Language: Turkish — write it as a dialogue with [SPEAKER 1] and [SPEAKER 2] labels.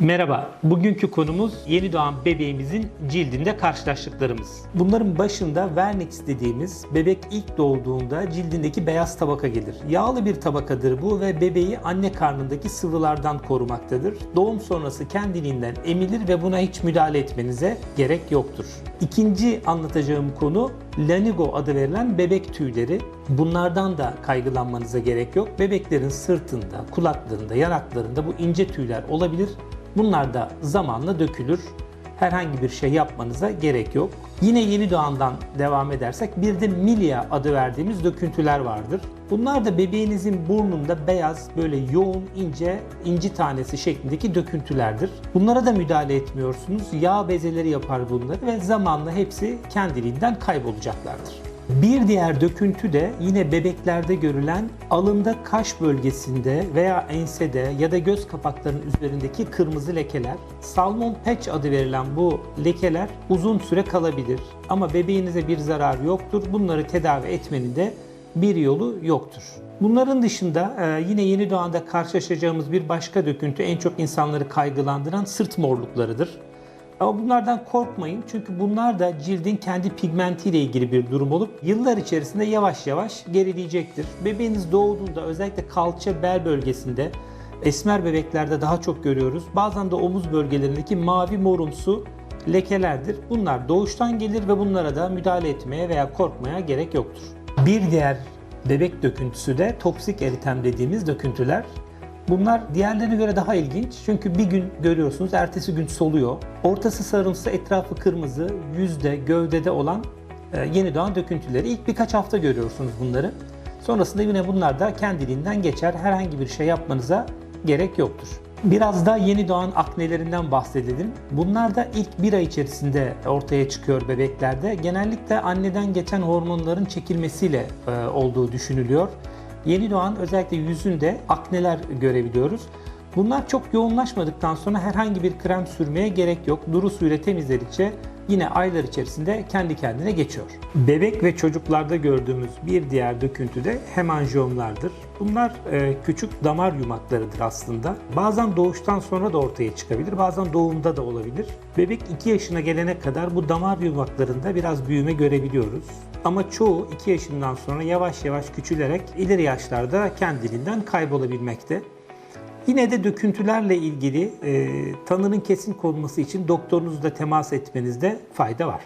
[SPEAKER 1] Merhaba, bugünkü konumuz yeni doğan bebeğimizin cildinde karşılaştıklarımız. Bunların başında vernix dediğimiz bebek ilk doğduğunda cildindeki beyaz tabaka gelir. Yağlı bir tabakadır bu ve bebeği anne karnındaki sıvılardan korumaktadır. Doğum sonrası kendiliğinden emilir ve buna hiç müdahale etmenize gerek yoktur. İkinci anlatacağım konu lanigo adı verilen bebek tüyleri. Bunlardan da kaygılanmanıza gerek yok. Bebeklerin sırtında, kulaklarında, yanaklarında bu ince tüyler olabilir. Bunlar da zamanla dökülür. Herhangi bir şey yapmanıza gerek yok. Yine yeni doğandan devam edersek bir de milia adı verdiğimiz döküntüler vardır. Bunlar da bebeğinizin burnunda beyaz böyle yoğun ince inci tanesi şeklindeki döküntülerdir. Bunlara da müdahale etmiyorsunuz. Yağ bezeleri yapar bunları ve zamanla hepsi kendiliğinden kaybolacaklardır. Bir diğer döküntü de yine bebeklerde görülen alında kaş bölgesinde veya ensede ya da göz kapaklarının üzerindeki kırmızı lekeler. Salmon patch adı verilen bu lekeler uzun süre kalabilir ama bebeğinize bir zarar yoktur. Bunları tedavi etmenin de bir yolu yoktur. Bunların dışında e, yine yeni doğanda karşılaşacağımız bir başka döküntü en çok insanları kaygılandıran sırt morluklarıdır. Ama bunlardan korkmayın çünkü bunlar da cildin kendi pigmentiyle ilgili bir durum olup yıllar içerisinde yavaş yavaş gerileyecektir. Bebeğiniz doğduğunda özellikle kalça bel bölgesinde esmer bebeklerde daha çok görüyoruz. Bazen de omuz bölgelerindeki mavi morumsu lekelerdir. Bunlar doğuştan gelir ve bunlara da müdahale etmeye veya korkmaya gerek yoktur. Bir diğer bebek döküntüsü de toksik eritem dediğimiz döküntüler. Bunlar diğerlerine göre daha ilginç çünkü bir gün görüyorsunuz ertesi gün soluyor. Ortası sarımsı, etrafı kırmızı, yüzde, gövdede olan e, yeni doğan döküntüleri. İlk birkaç hafta görüyorsunuz bunları. Sonrasında yine bunlar da kendiliğinden geçer. Herhangi bir şey yapmanıza gerek yoktur. Biraz da yeni doğan aknelerinden bahsedelim. Bunlar da ilk bir ay içerisinde ortaya çıkıyor bebeklerde. Genellikle anneden geçen hormonların çekilmesiyle e, olduğu düşünülüyor. Yeni doğan özellikle yüzünde akneler görebiliyoruz. Bunlar çok yoğunlaşmadıktan sonra herhangi bir krem sürmeye gerek yok. Duru suyla temizledikçe yine aylar içerisinde kendi kendine geçiyor. Bebek ve çocuklarda gördüğümüz bir diğer döküntü de hemanjiyomlardır. Bunlar e, küçük damar yumaklarıdır aslında. Bazen doğuştan sonra da ortaya çıkabilir, bazen doğumda da olabilir. Bebek 2 yaşına gelene kadar bu damar yumaklarında biraz büyüme görebiliyoruz. Ama çoğu 2 yaşından sonra yavaş yavaş küçülerek ileri yaşlarda kendiliğinden kaybolabilmekte. Yine de döküntülerle ilgili e, tanının kesin konulması için doktorunuzla temas etmenizde fayda var.